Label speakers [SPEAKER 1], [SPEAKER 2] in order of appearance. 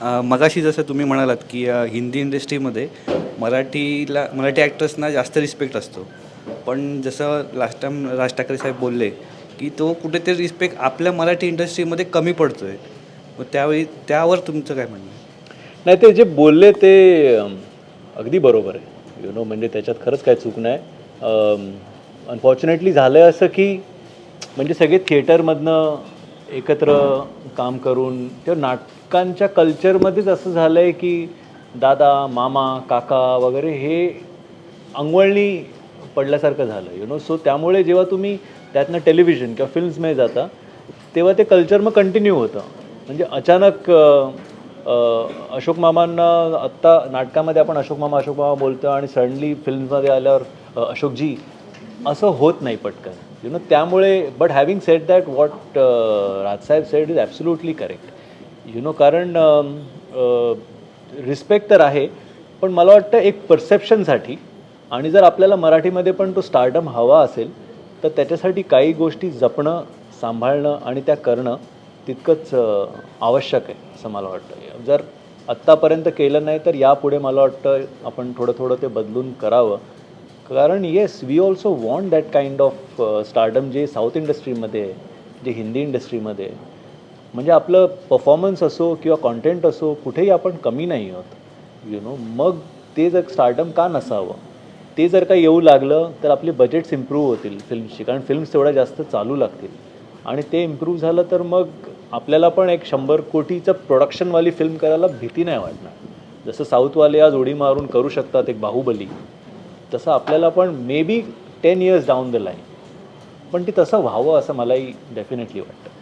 [SPEAKER 1] मगाशी जसं तुम्ही म्हणालात की हिंदी इंडस्ट्रीमध्ये मराठीला मराठी ॲक्टर्सना जास्त रिस्पेक्ट असतो. पण जसं लास्ट टाइम राज ठाकरे साहेब बोलले की तो कुठेतरी रिस्पेक्ट आपल्या मराठी इंडस्ट्रीमध्ये कमी पडतो आहे मग त्यावेळी त्यावर तुमचं काय म्हणणं आहे?
[SPEAKER 2] नाही ते जे बोलले ते अगदी बरोबर आहे. यु नो म्हणजे त्याच्यात खरंच काय चूक नाही. अनफॉर्च्युनेटली झालं आहे असं की म्हणजे सगळे थिएटरमधनं एकत्र काम करून ते नाटकांच्या कल्चरमध्येच असं झालं आहे की दादा मामा काका वगैरे हे अंगवळणी पडल्यासारखं झालं यु नो सो त्यामुळे जेव्हा तुम्ही त्यातनं टेलिव्हिजन किंवा फिल्म्समध्ये जाता तेव्हा ते कल्चर मग कंटिन्यू होतं. म्हणजे अचानक अशोक मामांना आत्ता नाटकामध्ये आपण अशोक मामा अशोक मामा बोलतो आणि सडनली फिल्ममध्ये आल्यावर अशोकजी असं होत नाही पटकन. यु नो त्यामुळे but having set that what Rajsaheb said is absolutely correct you know कारण um, uh, रिस्पेक्ट तर आहे पण मला वाटतं एक परसेप्शनसाठी आणि जर आपल्याला मराठीमध्ये पण तो स्टार्डम हवा असेल तर त्याच्यासाठी काही गोष्टी जपणं सांभाळणं आणि त्या करणं तितकंच uh, आवश्यक आहे असं मला वाटतं. जर आत्तापर्यंत केलं नाही तर यापुढे मला वाटतं आपण थोडं थोडं ते बदलून करावं. कारण yes we also want that kind of stardom जे साऊथ इंडस्ट्रीमध्ये आहे जे हिंदी इंडस्ट्रीमध्ये आहे. म्हणजे आपलं परफॉर्मन्स असो किंवा कॉन्टेंट असो कुठेही आपण कमी नाही आहोत. यु नो मग ते जर स्टार्टम का नसावं? ते जर का येऊ लागलं तर आपले बजेट्स इम्प्रूव्ह होतील फिल्म्सची कारण फिल्म्स तेवढ्या जास्त चालू लागतील. आणि ते इम्प्रूव्ह झालं तर मग आपल्याला पण एक शंभर कोटीचं प्रोडक्शनवाली फिल्म करायला भीती नाही वाटणार. जसं साऊथवाले आज उडी मारून करू शकतात एक बाहुबली. तसं आपल्याला पण maybe ten years down the line पण ती तसं व्हावं असं मलाही डेफिनेटली वाटतं.